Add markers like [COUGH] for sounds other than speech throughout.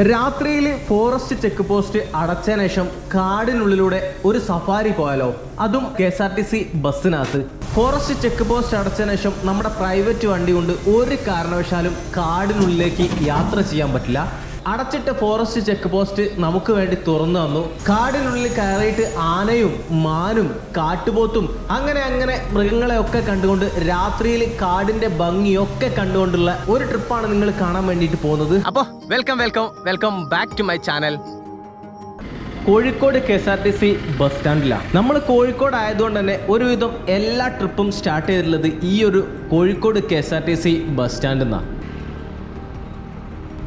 രാത്രിയിൽ forest check post അടച്ചതിന് ശേഷം കാടിനുള്ളിലൂടെ ഒരു സഫാരി പോയാലോ? അതും K S R T C ബസ്സിനകത്ത്. Forest check post അടച്ചതിന് ശേഷം നമ്മുടെ പ്രൈവറ്റ് വണ്ടി കൊണ്ട് ഒരു കാരണവശാലും കാടിനുള്ളിലേക്ക് യാത്ര ചെയ്യാൻ പറ്റില്ല. അടച്ചിട്ട ഫോറസ്റ്റ് ചെക്ക് പോസ്റ്റ് നമുക്ക് വേണ്ടി തുറന്നു തന്നു. കാടിനുള്ളിൽ കയറിയിട്ട് ആനയും മാനും കാട്ടുപോത്തും അങ്ങനെ അങ്ങനെ മൃഗങ്ങളെ ഒക്കെ കണ്ടുകൊണ്ട് രാത്രിയിൽ കാടിന്റെ ഭംഗിയൊക്കെ കണ്ടുകൊണ്ടുള്ള ഒരു ട്രിപ്പാണ് നിങ്ങൾ കാണാൻ വേണ്ടിയിട്ട് പോകുന്നത്. അപ്പോൾ welcome welcome welcome back to my channel Kozhikode K S R T C bus സ്റ്റാൻഡിലാണ് നമ്മൾ കോഴിക്കോട് ആയതുകൊണ്ട് തന്നെ ഒരുവിധം എല്ലാ ട്രിപ്പും സ്റ്റാർട്ട് ചെയ്തിട്ടുള്ളത് ഈ ഒരു Kozhikode K S R T C bus സ്റ്റാൻഡിൽ നിന്നാണ്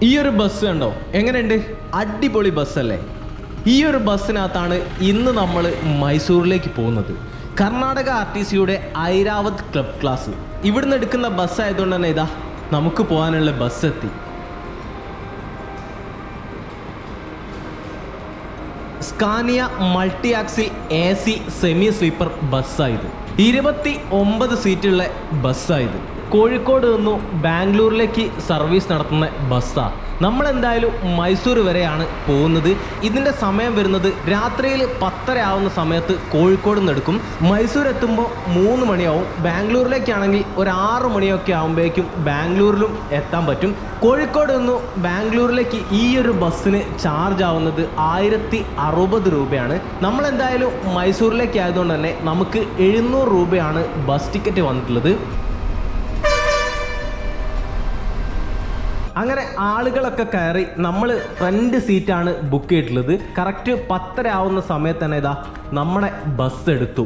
ഈ ഒരു ബസ് കണ്ടോ? എങ്ങനെയുണ്ട്? അടിപൊളി ബസ്സല്ലേ? ഈ ഒരു ബസ്സിനകത്താണ് ഇന്ന് നമ്മൾ മൈസൂരിലേക്ക് പോകുന്നത്. കർണാടക ആർ ടി സിയുടെ ഐരാവത് ക്ലബ് ക്ലാസ്. ഇവിടുന്ന് എടുക്കുന്ന ബസ് ആയതുകൊണ്ട് തന്നെ ഇതാ നമുക്ക് പോകാനുള്ള ബസ് എത്തി. Scania multi axle A C semi sleeper ബസ്സായത് ഇരുപത്തി ഒമ്പത് സീറ്റുള്ള ബസ്സായത് കോഴിക്കോട് നിന്നു ബാംഗ്ലൂരിലേക്ക് സർവീസ് നടത്തുന്ന ബസ്സാണ് നമ്മൾ എന്തായാലും മൈസൂർ വരെയാണ് പോകുന്നത്. ഇതിന്റെ സമയം വരുന്നത് രാത്രിയിൽ പത്തര ആവുന്ന സമയത്ത് കോഴിക്കോട് നിന്ന് എടുക്കും. മൈസൂർ എത്തുമ്പോൾ മൂന്ന് മണിയാവും. ബാംഗ്ലൂരിലേക്കാണെങ്കിൽ ഒരു ആറ് മണിയൊക്കെ ആകുമ്പോഴേക്കും ബാംഗ്ലൂരിലും എത്താൻ പറ്റും. കോഴിക്കോട് നിന്നു ബാംഗ്ലൂരിലേക്ക് ഈ ഒരു ബസ്സിന് ചാർജ് ആവുന്നത് ആയിരത്തി അറുപത് രൂപയാണ്. നമ്മൾ എന്തായാലും മൈസൂരിലേക്ക് ആയതുകൊണ്ട് തന്നെ നമുക്ക് എഴുന്നൂറ് രൂപയാണ് ബസ് ടിക്കറ്റ് വന്നിട്ടുള്ളത് അങ്ങനെ ആളുകളൊക്കെ കയറി നമ്മൾ ഫ്രണ്ട് സീറ്റാണ് ബുക്ക് ചെയ്തിട്ടുള്ളത്. കറക്റ്റ് പത്തര ആവുന്ന സമയത്ത് തന്നെ ഇതാ നമ്മുടെ ബസ് എടുത്തു.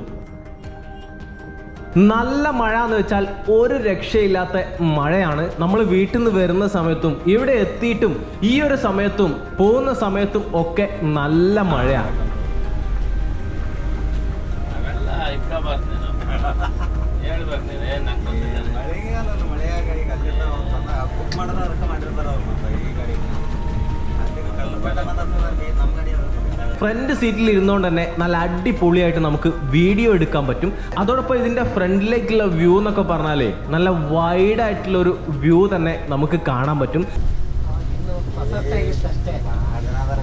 നല്ല മഴ എന്ന് വെച്ചാൽ ഒരു രക്ഷയില്ലാത്ത മഴയാണ്. നമ്മൾ വീട്ടിൽ നിന്ന് വരുന്ന സമയത്തും ഇവിടെ എത്തിയിട്ടും ഈ ഒരു സമയത്തും പോകുന്ന സമയത്തും ഒക്കെ നല്ല മഴയാണ് ഞാൻ പറഞ്ഞു ಬುಕ್ ಮಾಡಿದ್ರೆ ಅದಕ್ಕೆ ಮಾಡಿರ್ತಾರೆ ಅವ್ರು ಮತ್ತೆ ಈ ಗಾಡಿ ಅಲ್ಲಿ ಕಲ್ಲಪೇಟೆ ಮಾತಾಡ್ತಾರೆ ನಮ್ಮ ಗಾಡಿ ಅವ್ರು ഫ്രണ്ട് സീറ്റിൽ ഇരുന്നുകൊണ്ട് തന്നെ നല്ല അടിപൊളിയായിട്ട് നമുക്ക് വീഡിയോ എടുക്കാൻ പറ്റും അതോടൊപ്പം ഇതിൻ്റെ ഫ്രണ്ടിലേക്കുള്ള വ്യൂ എന്നൊക്കെ പറഞ്ഞാലേ നല്ല വൈഡ് ആയിട്ടുള്ള ഒരു വ്യൂ തന്നെ നമുക്ക് കാണാൻ പറ്റും ಅದರ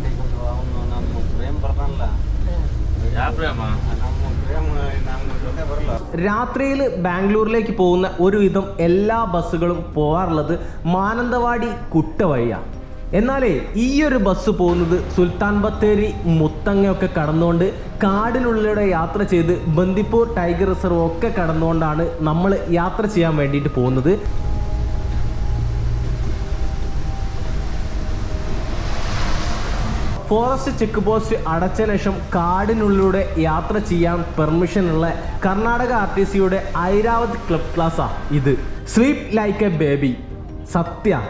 ಅವನು ನಮ್ಮ ಪ್ರೇಮ್ ಬರ್ತಾನಲ್ಲ ಯಾವ ಪ್ರೇಮ ನಮ್ಮ ಪ್ರೇಮ್ ನಮ್ಮ ಜೊತೆ ಬರಲ್ಲ രാത്രിയിൽ ബാംഗ്ലൂരിലേക്ക് പോകുന്ന ഒരുവിധം എല്ലാ ബസ്സുകളും പോകാറുള്ളത് മാനന്തവാടി കുട്ട എന്നാലേ ഈ ഒരു ബസ് പോകുന്നത് സുൽത്താൻ ബത്തേരി മുത്തങ്ങയൊക്കെ കടന്നുകൊണ്ട് കാടിനുള്ളിലൂടെ യാത്ര ചെയ്ത് ബന്ദിപ്പൂർ ടൈഗർ റിസർവ് ഒക്കെ കടന്നുകൊണ്ടാണ് നമ്മൾ യാത്ര ചെയ്യാൻ വേണ്ടിയിട്ട് പോകുന്നത്. ഫോറസ്റ്റ് ചെക്ക് പോസ്റ്റ് അടച്ച ശേഷം കാടിനുള്ളിലൂടെ യാത്ര ചെയ്യാൻ പെർമിഷൻ ഉള്ള കർണാടക ആർ ടി സിയുടെ ഐരാവത് ക്ലബ് ക്ലാസ്സാ ഇത്. സ്ലീപ് ലൈക്ക് എ ബേബി സത്യ.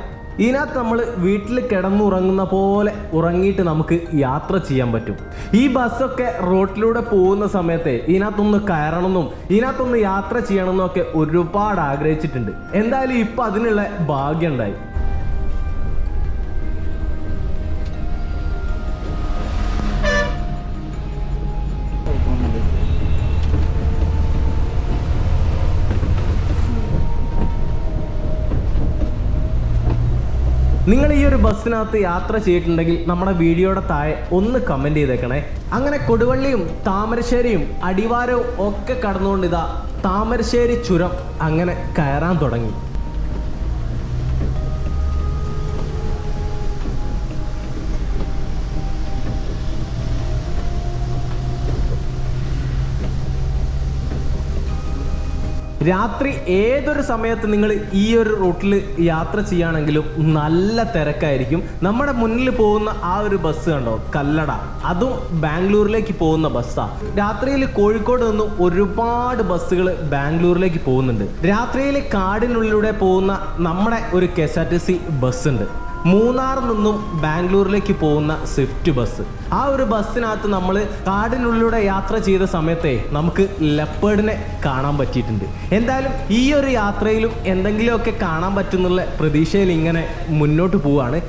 ഇതിനകത്ത് നമ്മൾ വീട്ടിൽ കിടന്നുറങ്ങുന്ന പോലെ ഉറങ്ങിയിട്ട് നമുക്ക് യാത്ര ചെയ്യാൻ പറ്റും. ഈ ബസ്സൊക്കെ റോട്ടിലൂടെ പോകുന്ന സമയത്ത് ഇതിനകത്തൊന്ന് കയറണമെന്നും ഇതിനകത്തൊന്ന് യാത്ര ചെയ്യണമെന്നും ഒക്കെ ഒരുപാട് ആഗ്രഹിച്ചിട്ടുണ്ട്. എന്തായാലും ഇപ്പം അതിനുള്ള ഭാഗ്യം നിങ്ങൾ ഈ ഒരു ബസ്സിനകത്ത് യാത്ര ചെയ്തിട്ടുണ്ടെങ്കിൽ നമ്മുടെ വീഡിയോയുടെ താഴെ ഒന്ന് കമന്റ് ചെയ്തേക്കണേ. അങ്ങനെ കൊടുവള്ളിയും താമരശ്ശേരിയും അടിവാരവും ഒക്കെ കടന്നുകൊണ്ട് ഇതാ താമരശ്ശേരി ചുരം അങ്ങനെ കയറാൻ തുടങ്ങി. രാത്രി ഏതൊരു സമയത്ത് നിങ്ങൾ ഈ ഒരു റൂട്ടിൽ യാത്ര ചെയ്യുകയാണെങ്കിലും നല്ല തിരക്കായിരിക്കും. നമ്മുടെ മുന്നിൽ പോകുന്ന ആ ഒരു ബസ് കണ്ടോ? കല്ലട. അതും ബാംഗ്ലൂരിലേക്ക് പോകുന്ന ബസ്സാണ് രാത്രിയിൽ കോഴിക്കോട് നിന്നും ഒരുപാട് ബസ്സുകൾ ബാംഗ്ലൂരിലേക്ക് പോകുന്നുണ്ട്. രാത്രിയിൽ കാടിനുള്ളിലൂടെ പോകുന്ന നമ്മുടെ ഒരു K S R T C bus ഉണ്ട്. മൂന്നാർ നിന്നും ബാംഗ്ലൂരിലേക്ക് പോകുന്ന സ്വിഫ്റ്റ് ബസ്. ആ ഒരു ബസ്സിനകത്ത് നമ്മൾ കാടിനുള്ളിലൂടെ യാത്ര ചെയ്ത സമയത്തെ നമുക്ക് ലെപ്പേഡിനെ കാണാൻ പറ്റിയിട്ടുണ്ട്. എന്തായാലും ഈ ഒരു യാത്രയിലും എന്തെങ്കിലുമൊക്കെ കാണാൻ പറ്റുന്നുള്ള പ്രതീക്ഷയിൽ ഇങ്ങനെ മുന്നോട്ട് പോവാണ്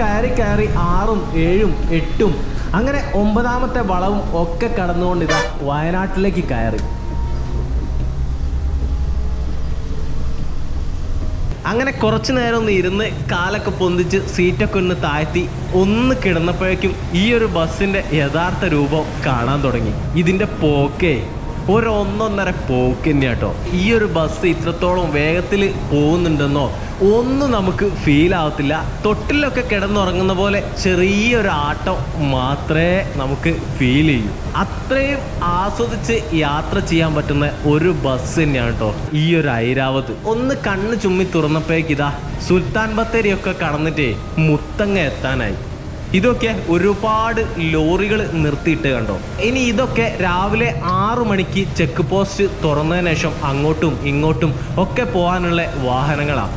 കയറി കയറി ആറും ഏഴും എട്ടും അങ്ങനെ ഒമ്പതാമത്തെ വളവും ഒക്കെ കടന്നുകൊണ്ട് ഇതാ വയനാട്ടിലേക്ക് കയറി. അങ്ങനെ കുറച്ചു നേരം ഒന്ന് ഇരുന്ന് കാലൊക്കെ പൊന്തിച്ച് സീറ്റൊക്കെ ഒന്ന് താഴ്ത്തി ഒന്ന് കിടന്നപ്പോഴേക്കും ഈ ഒരു ബസ്സിന്റെ യഥാർത്ഥ രൂപം കാണാൻ തുടങ്ങി. ഇതിന്റെ പോക്കേ. ഒരു ഒന്നൊന്നര പോക്കിന്റെ കേട്ടോ ഈ ഒരു ബസ് ഇത്രത്തോളം വേഗത്തിൽ പോകുന്നുണ്ടെന്നോ ഒന്നും നമുക്ക് ഫീൽ ആവത്തില്ല. തൊട്ടിലൊക്കെ കിടന്നുറങ്ങുന്ന പോലെ ചെറിയൊരു ആട്ടം മാത്രമേ നമുക്ക് ഫീൽ ചെയ്യൂ. അത്രയും ആസ്വദിച്ച് യാത്ര ചെയ്യാൻ പറ്റുന്ന ഒരു ബസ് തന്നെയാണ് കേട്ടോ ഈ ഒരു ഐരാവത്. ഒന്ന് കണ്ണ് ചുമ്മി തുറന്നപ്പോഴേക്ക് ഇതാ സുൽത്താൻ ബത്തേരിയൊക്കെ കടന്നിട്ടേ മുത്തങ്ങ എത്താനായി. ഇതൊക്കെ ഒരുപാട് ലോറികൾ നിർത്തിയിട്ട് കണ്ടോ? ഇനി ഇതൊക്കെ രാവിലെ ആറു മണിക്ക് ചെക്ക് പോസ്റ്റ് തുറന്നതിന് ശേഷം അങ്ങോട്ടും ഇങ്ങോട്ടും ഒക്കെ പോകാനുള്ള വാഹനങ്ങളാണ്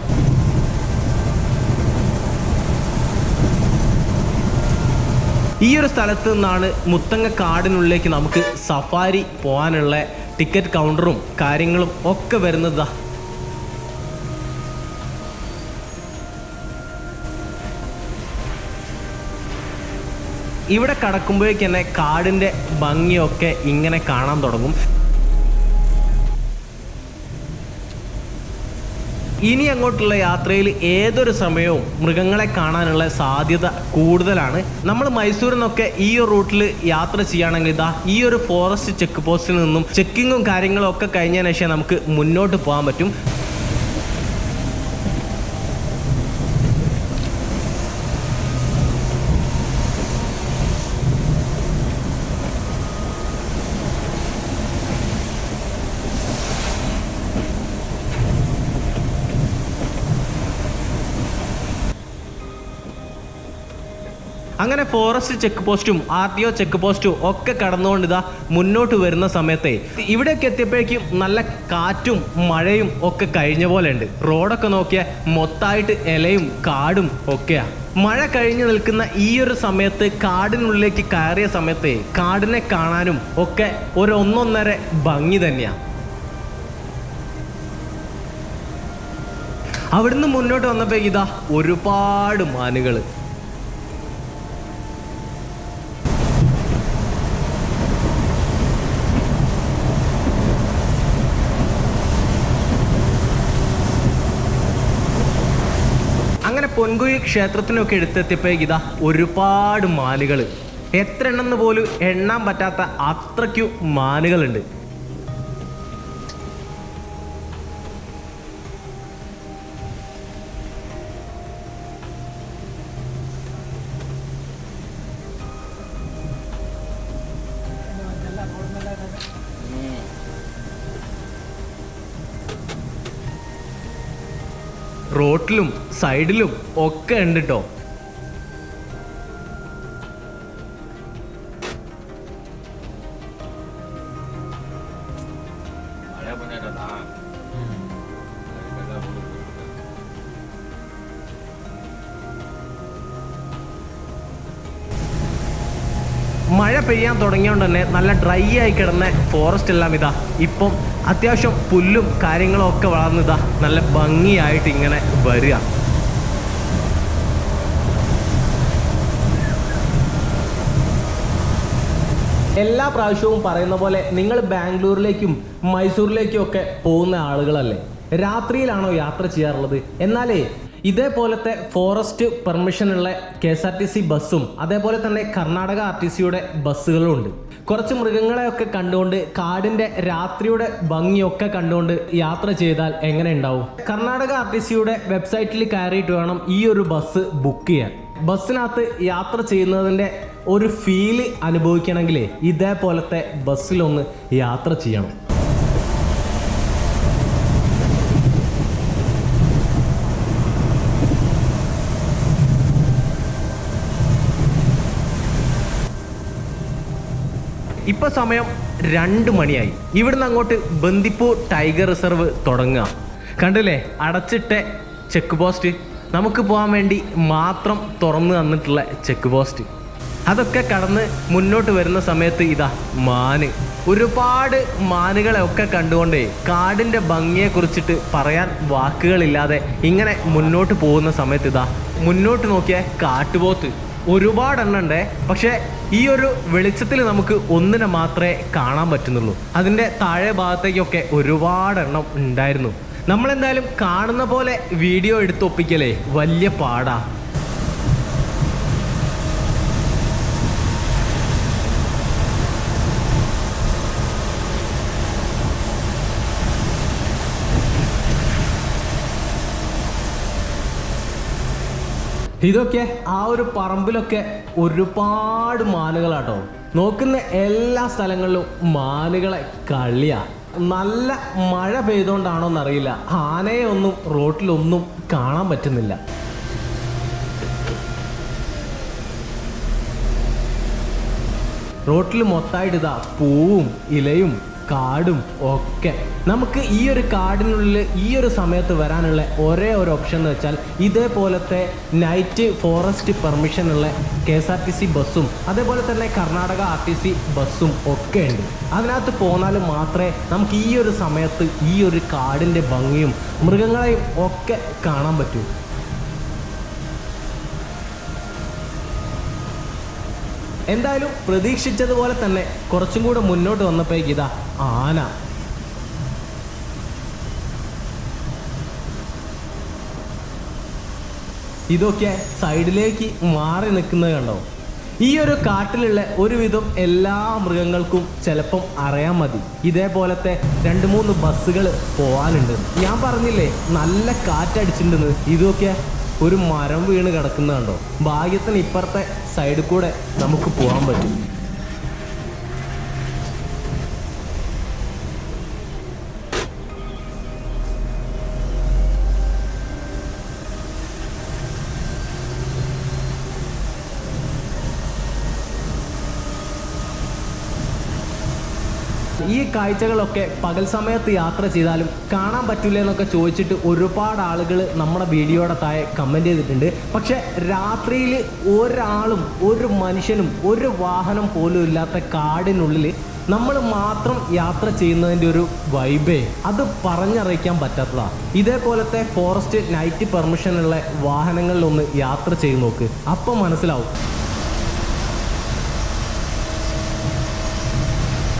ഈ ഒരു സ്ഥലത്ത് നിന്നാണ് മുത്തങ്ങ കാടിനുള്ളിലേക്ക് നമുക്ക് സഫാരി പോകാനുള്ള ടിക്കറ്റ് കൗണ്ടറും കാര്യങ്ങളും ഒക്കെ വരുന്നത് ഇവിടെ കടക്കുമ്പോഴേക്ക് തന്നെ കാടിന്റെ ഭംഗിയൊക്കെ ഇങ്ങനെ കാണാൻ തുടങ്ങും. ഇനി അങ്ങോട്ടുള്ള യാത്രയിൽ ഏതൊരു സമയവും മൃഗങ്ങളെ കാണാനുള്ള സാധ്യത കൂടുതലാണ്. നമ്മൾ മൈസൂരിൽ നിന്നൊക്കെ ഈ ഒരു റൂട്ടിൽ യാത്ര ചെയ്യുകയാണെങ്കിൽ ഇതാ ഈ ഒരു ഫോറസ്റ്റ് ചെക്ക് പോസ്റ്റിൽ നിന്നും ചെക്കിങ്ങും കാര്യങ്ങളും ഒക്കെ കഴിഞ്ഞതിന് ശേഷം നമുക്ക് മുന്നോട്ട് പോകാൻ പറ്റും. അങ്ങനെ ഫോറസ്റ്റ് ചെക്ക് പോസ്റ്റും ആർ ടി ഒ ചെക്ക് പോസ്റ്റും ഒക്കെ കടന്നുകൊണ്ട് ഇതാ മുന്നോട്ട് വരുന്ന സമയത്തെ. ഇവിടേക്ക് എത്തിയപ്പോഴേക്കും നല്ല കാറ്റും മഴയും ഒക്കെ കഴിഞ്ഞ പോലെ ഉണ്ട്. റോഡൊക്കെ നോക്കിയാൽ മൊത്തമായിട്ട് ഇലയും കാടും ഒക്കെയാ. മഴ കഴിഞ്ഞു നിൽക്കുന്ന ഈ ഒരു സമയത്ത് കാടിനുള്ളിലേക്ക് കയറിയ സമയത്ത് കാടിനെ കാണാനും ഒക്കെ ഒരു ഒന്നൊന്നര ഭംഗി തന്നെയാണ് അവിടുന്ന് മുന്നോട്ട് വന്നപ്പോ ഇതാ ഒരുപാട് മാനുകൾ അങ്ങനെ പൊൻകുഴി ക്ഷേത്രത്തിനൊക്കെ എടുത്തെത്തിയപ്പോൾ ഇതാ ഒരുപാട് മാനുകൾ എത്ര എണ്ണെന്ന് പോലും എണ്ണാൻ പറ്റാത്ത അത്രയ്ക്കു മാനുകളുണ്ട് റോട്ടിലും സൈഡിലും ഒക്കെ ഉണ്ട് കേട്ടോ മഴ പെയ്യാൻ തുടങ്ങിയോണ്ട് തന്നെ നല്ല ഡ്രൈ ആയി കിടന്ന ഫോറസ്റ്റ് എല്ലാം ഇതാ. ഇപ്പം അത്യാവശ്യം പുല്ലും കാര്യങ്ങളും ഒക്കെ വളർന്നതാ. നല്ല ഭംഗിയായിട്ട് ഇങ്ങനെ വരിക. എല്ലാ പ്രാവശ്യവും പറയുന്ന പോലെ നിങ്ങൾ ബാംഗ്ലൂരിലേക്കും മൈസൂരിലേക്കും ഒക്കെ പോകുന്ന ആളുകളല്ലേ? രാത്രിയിലാണോ യാത്ര ചെയ്യാറുള്ളത്? എന്നാലേ ഇതേപോലത്തെ forest പെർമിഷനുള്ള K S R T C ബസ്സും അതേപോലെ തന്നെ കർണാടക ആർ ടി സിയുടെ ബസ്സുകളും ഉണ്ട് കുറച്ച് മൃഗങ്ങളെയൊക്കെ കണ്ടുകൊണ്ട് കാടിന്റെ രാത്രിയുടെ ഭംഗിയൊക്കെ കണ്ടുകൊണ്ട് യാത്ര ചെയ്താൽ എങ്ങനെ ഉണ്ടാവും? കർണാടക ആർ ടി സിയുടെ വെബ്സൈറ്റിൽ കയറിയിട്ട് വേണം ഈ ഒരു ബസ് ബുക്ക് ചെയ്യാൻ. ബസ്സിനകത്ത് യാത്ര ചെയ്യുന്നതിന്റെ ഒരു ഫീൽ അനുഭവിക്കണമെങ്കിൽ ഇതേപോലത്തെ ബസ്സിലൊന്ന് യാത്ര ചെയ്യണം. ഇപ്പൊ സമയം രണ്ട് മണിയായി. ഇവിടുന്ന് അങ്ങോട്ട് ബന്ദിപ്പൂർ ടൈഗർ റിസർവ് തുടങ്ങുക കണ്ടില്ലേ? അടച്ചിട്ട ചെക്ക് പോസ്റ്റ്. നമുക്ക് പോകാൻ വേണ്ടി മാത്രം തുറന്നു തന്നിട്ടുള്ള ചെക്ക് പോസ്റ്റ്. അതൊക്കെ കടന്ന് മുന്നോട്ട് വരുന്ന സമയത്ത് ഇതാ മാന്. ഒരുപാട് മാനുകളെ ഒക്കെ കണ്ടുകൊണ്ട് കാടിന്റെ ഭംഗിയെ കുറിച്ചിട്ട് പറയാൻ വാക്കുകളില്ലാതെ ഇങ്ങനെ മുന്നോട്ട് പോകുന്ന സമയത്ത് ഇതാ മുന്നോട്ട് നോക്കിയ കാട്ടുപോത്ത്. ഒരുപാട് എണ്ണം പക്ഷെ പക്ഷേ ഈ ഒരു വെളിച്ചത്തിൽ നമുക്ക് ഒന്നിനെ മാത്രമേ കാണാൻ പറ്റുന്നുള്ളൂ. അതിന്റെ താഴെ ഭാഗത്തേക്കൊക്കെ ഒരുപാട് എണ്ണം ഉണ്ടായിരുന്നു. നമ്മളെന്തായാലും കാണുന്ന പോലെ വീഡിയോ എടുത്തൊപ്പിക്കലേ വലിയ പാടാ. ഇതൊക്കെ ആ ഒരു പറമ്പിലൊക്കെ ഒരുപാട് മാനുകളാട്ടോ നോക്കുന്ന എല്ലാ സ്ഥലങ്ങളിലും മാനുകളെ കളിയാ. നല്ല മഴ പെയ്തോണ്ടാണോ എന്നറിയില്ല ആനയെ ഒന്നും റോട്ടിലൊന്നും കാണാൻ പറ്റുന്നില്ല. റോട്ടിൽ മൊത്തമായിട്ട് ഇതാ പൂവും ഇലയും കാടും ഒക്കെ. നമുക്ക് ഈ ഒരു കാടിനുള്ളിൽ ഈ ഒരു സമയത്ത് വരാനുള്ള ഒരേ ഒരു ഓപ്ഷൻ എന്ന് വെച്ചാൽ ഇതേപോലത്തെ നൈറ്റ് ഫോറസ്റ്റ് പെർമിഷൻ ഉള്ള K S R T C ബസ്സും അതേപോലെ തന്നെ കർണാടക ആർ ടി സി ബസ്സും ഒക്കെ ഉണ്ട്. അതിനകത്ത് പോന്നാൽ മാത്രമേ നമുക്ക് ഈ ഒരു സമയത്ത് ഈ ഒരു കാടിന്റെ ഭംഗിയും മൃഗങ്ങളെയും ഒക്കെ കാണാൻ പറ്റൂ. എന്തായാലും പ്രതീക്ഷിച്ചതുപോലെ തന്നെ കുറച്ചും കൂടെ മുന്നോട്ട് വന്നപ്പോഴേക്ക് ഇതാ ആന. ഇതൊക്കെ സൈഡിലേക്ക് മാറി നിൽക്കുന്നത് കണ്ടോ? ഈ ഒരു കാട്ടിലുള്ള ഒരുവിധം എല്ലാ മൃഗങ്ങൾക്കും ചിലപ്പം അറിയാൻ മതി. ഇതേപോലത്തെ രണ്ട് മൂന്ന് ബസ്സുകൾ പോകാനുണ്ട് ഞാൻ പറഞ്ഞില്ലേ നല്ല കാറ്റടിച്ചിട്ടുണ്ടെന്ന് ഇതൊക്കെ ഒരു മരം വീണ് കിടക്കുന്ന കണ്ടോ? ഭാഗ്യത്തിന് ഇപ്പുറത്തെ സൈഡിൽ കൂടെ നമുക്ക് പോകാൻ പറ്റും. ഈ കാഴ്ചകളൊക്കെ പകൽ സമയത്ത് യാത്ര ചെയ്താലും കാണാൻ പറ്റില്ല എന്നൊക്കെ ചോദിച്ചിട്ട് ഒരുപാട് ആളുകൾ നമ്മുടെ വീഡിയോയുടെ താഴെ കമന്റ് ചെയ്തിട്ടുണ്ട്. പക്ഷെ രാത്രിയിൽ ഒരാളും ഒരു മനുഷ്യനും ഒരു വാഹനം പോലും ഇല്ലാത്ത കാടിനുള്ളിൽ നമ്മൾ മാത്രം യാത്ര ചെയ്യുന്നതിന്റെ ഒരു വൈബേ അത് പറഞ്ഞറിയിക്കാൻ പറ്റാത്തതാണ് ഇതേപോലത്തെ ഫോറസ്റ്റ് നൈറ്റ് പെർമിഷനുള്ള വാഹനങ്ങളിലൊന്ന് യാത്ര ചെയ്ത് നോക്ക്. അപ്പം മനസ്സിലാവും.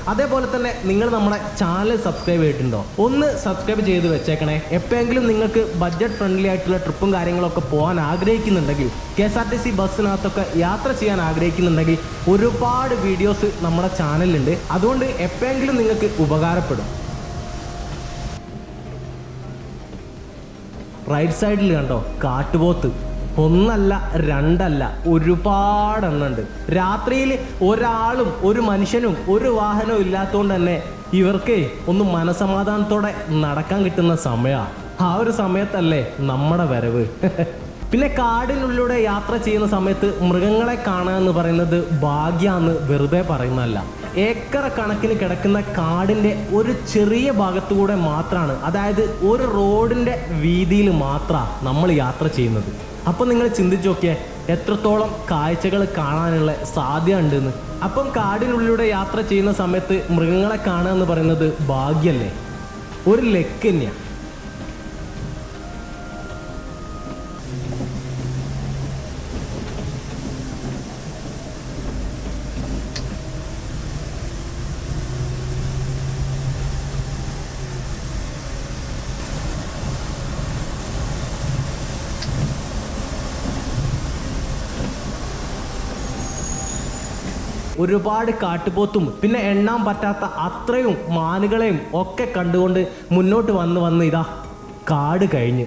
അതേപോലെ തന്നെ നിങ്ങൾ നമ്മുടെ ചാനൽ സബ്സ്ക്രൈബ് ചെയ്തിട്ടുണ്ടോ? ഒന്ന് സബ്സ്ക്രൈബ് ചെയ്ത് വെച്ചേക്കണേ. എപ്പോഴെങ്കിലും നിങ്ങൾക്ക് ബഡ്ജറ്റ് ഫ്രണ്ട്ലി ആയിട്ടുള്ള ട്രിപ്പും കാര്യങ്ങളൊക്കെ പോകാൻ ആഗ്രഹിക്കുന്നുണ്ടെങ്കിൽ K S R T C ബസ്സിനകത്തൊക്കെ യാത്ര ചെയ്യാൻ ആഗ്രഹിക്കുന്നുണ്ടെങ്കിൽ ഒരുപാട് വീഡിയോസ് നമ്മുടെ ചാനലിലുണ്ട്. അതുകൊണ്ട് എപ്പോഴെങ്കിലും നിങ്ങൾക്ക് ഉപകാരപ്പെടും. റൈറ്റ് സൈഡിൽ കണ്ടോ? കാട്ടുപോത്ത്. ഒന്നല്ല രണ്ടല്ല ഒരുപാട് എണ്ണുണ്ട് രാത്രിയിൽ ഒരാളും ഒരു മനുഷ്യനും ഒരു വാഹനവും ഇല്ലാത്തതുകൊണ്ട് തന്നെ ഇവർക്ക് ഒന്ന് മനസമാധാനത്തോടെ നടക്കാൻ കിട്ടുന്ന സമയമാണ് ആ ഒരു സമയത്തല്ലേ നമ്മുടെ വരവ്. [LAUGHS] പിന്നെ കാടിനുള്ളിലൂടെ യാത്ര ചെയ്യുന്ന സമയത്ത് മൃഗങ്ങളെ കാണുക എന്ന് പറയുന്നത് ഭാഗ്യാന്ന് വെറുതെ പറയുന്നതല്ല. ഏക്കറ കണക്കിന് കിടക്കുന്ന കാടിന്റെ ഒരു ചെറിയ ഭാഗത്തുകൂടെ മാത്രമാണ് അതായത് ഒരു റോഡിന്റെ വീതിയിൽ മാത്രമാണ് നമ്മൾ യാത്ര ചെയ്യുന്നത്. അപ്പം നിങ്ങൾ ചിന്തിച്ചു നോക്കിയേ എത്രത്തോളം കാഴ്ചകൾ കാണാനുള്ള സാധ്യത ഉണ്ടെന്ന് അപ്പം കാടിനുള്ളിലൂടെ യാത്ര ചെയ്യുന്ന സമയത്ത് മൃഗങ്ങളെ കാണുക എന്ന് പറയുന്നത് ഭാഗ്യല്ലേ? ഒരു ലക്ക് തന്നെയാണ് ഒരുപാട് കാട്ടുപോത്തും പിന്നെ എണ്ണാൻ പറ്റാത്ത അത്രയും മാനുകളെയും ഒക്കെ കണ്ടുകൊണ്ട് മുന്നോട്ട് വന്ന് വന്ന് ഇതാ കാട് കഴിഞ്ഞ്.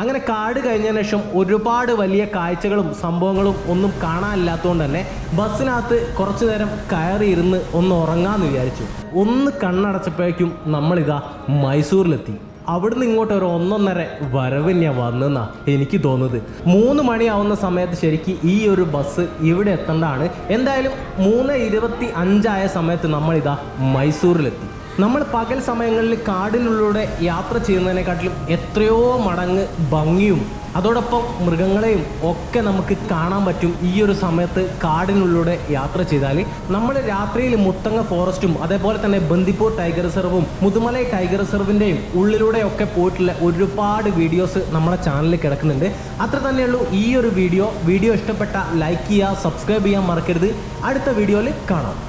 അങ്ങനെ കാട് കഴിഞ്ഞതിന് ശേഷം ഒരുപാട് വലിയ കാഴ്ചകളും സംഭവങ്ങളും ഒന്നും കാണാനില്ലാത്തതുകൊണ്ട് തന്നെ ബസ്സിനകത്ത് കുറച്ചു നേരം കയറി ഇരുന്ന് ഒന്ന് ഉറങ്ങാമെന്ന് വിചാരിച്ചു. ഒന്ന് കണ്ണടച്ചപ്പോഴേക്കും നമ്മളിതാ മൈസൂരിലെത്തി. അവിടുന്ന് ഇങ്ങോട്ട് ഒരു ഒന്നൊന്നര വരവ് തന്നെയാണ് എനിക്ക് തോന്നുന്നത്. മൂന്ന് മണിയാവുന്ന സമയത്ത് ശരിക്കും ഈ ഒരു ബസ് ഇവിടെ എത്തേണ്ടതാണ്. എന്തായാലും മൂന്ന് ഇരുപത്തി അഞ്ചായ സമയത്ത് നമ്മളിതാ മൈസൂരിലെത്തി. നമ്മൾ പകൽ സമയങ്ങളിൽ കാടിനുള്ളിലൂടെ യാത്ര ചെയ്യുന്നതിനെക്കാട്ടിലും എത്രയോ മടങ്ങ് ഭംഗിയും അതോടൊപ്പം മൃഗങ്ങളെയും ഒക്കെ നമുക്ക് കാണാൻ പറ്റും ഈ ഒരു സമയത്ത് കാടിനുള്ളിലൂടെ യാത്ര ചെയ്താൽ. നമ്മൾ രാത്രിയിൽ മുത്തങ്ങ ഫോറസ്റ്റും അതേപോലെ തന്നെ ബന്ദിപ്പൂർ ടൈഗർ റിസർവും മുതുമലൈ ടൈഗർ റിസർവിന്റെയും ഉള്ളിലൂടെ ഒക്കെ പോയിട്ടുള്ള ഒരുപാട് വീഡിയോസ് നമ്മുടെ ചാനലിൽ കിടക്കുന്നുണ്ട്. അത്ര തന്നെയുള്ളൂ ഈ ഒരു വീഡിയോ. വീഡിയോ ഇഷ്ടപ്പെട്ട ലൈക്ക് ചെയ്യുക സബ്സ്ക്രൈബ് ചെയ്യാൻ മറക്കരുത്. അടുത്ത വീഡിയോയിൽ കാണാം.